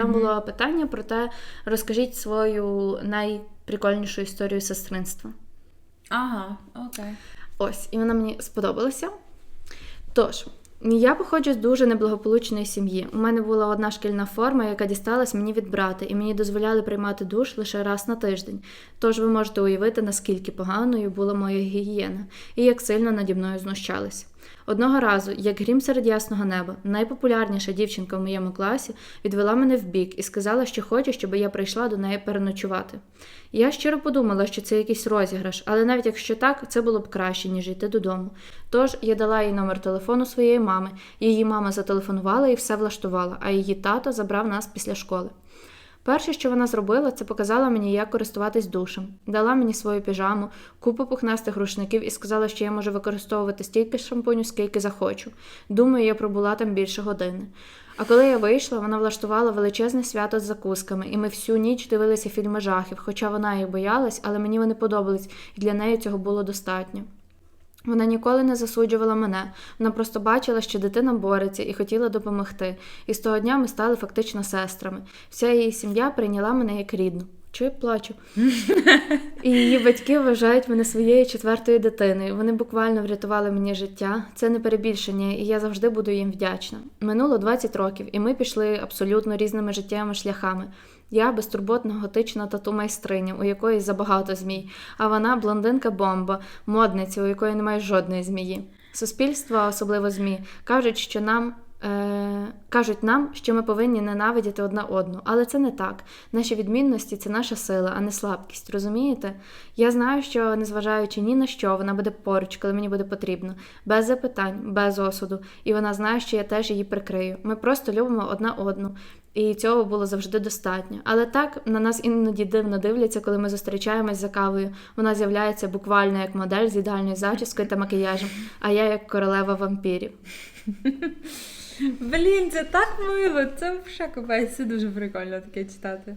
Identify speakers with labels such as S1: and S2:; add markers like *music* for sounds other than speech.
S1: Там було питання про те, розкажіть свою найприкольнішу історію сестринства.
S2: Ага, окей.
S1: Ось, і вона мені сподобалася. Тож, я походжу з дуже неблагополучної сім'ї. У мене була одна шкільна форма, яка дісталась мені від брата, і мені дозволяли приймати душ лише раз на тиждень. Тож ви можете уявити, наскільки поганою була моя гігієна і як сильно наді мною знущались. Одного разу, як грім серед ясного неба, найпопулярніша дівчинка в моєму класі відвела мене в бік і сказала, що хоче, щоб я прийшла до неї переночувати. Я щиро подумала, що це якийсь розіграш, але навіть якщо так, це було б краще, ніж йти додому. Тож я дала їй номер телефону своєї мами. Її мама зателефонувала і все влаштувала, а її тато забрав нас після школи. Перше, що вона зробила, це показала мені, як користуватись душем. Дала мені свою піжаму, купу пухнастих рушників і сказала, що я можу використовувати стільки шампуню, скільки захочу. Думаю, я пробула там більше години. А коли я вийшла, вона влаштувала величезне свято з закусками, і ми всю ніч дивилися фільми жахів, хоча вона їх боялась, але мені вони подобались, і для неї цього було достатньо. Вона ніколи не засуджувала мене. Вона просто бачила, що дитина бореться і хотіла допомогти. І з того дня ми стали фактично сестрами. Вся її сім'я прийняла мене як рідну. Чую, плачу. *laughs* І її батьки вважають мене своєю четвертою дитиною. Вони буквально врятували мені життя. Це не перебільшення, і я завжди буду їм вдячна. Минуло 20 років, і ми пішли абсолютно різними життєвими шляхами. Я безтурботна готична тату майстриня, у якої забагато змій, а вона блондинка бомба, модниця, у якої немає жодної змії. Суспільство, особливо змі, кажуть, що нам. Е, кажуть нам, що ми повинні ненавидіти одна одну, але це не так. Наші відмінності це наша сила, а не слабкість. Розумієте? Я знаю, що незважаючи ні на що, вона буде поруч, коли мені буде потрібно, без запитань, без осуду, і вона знає, що я теж її прикрию. Ми просто любимо одна одну. І цього було завжди достатньо. Але так на нас іноді дивно дивляться, коли ми зустрічаємось за кавою. Вона з'являється буквально як модель з ідеальною зачіскою та макіяжем, а я як королева вампірів.
S2: Блін, це так мило, це вже дуже прикольно таке читати.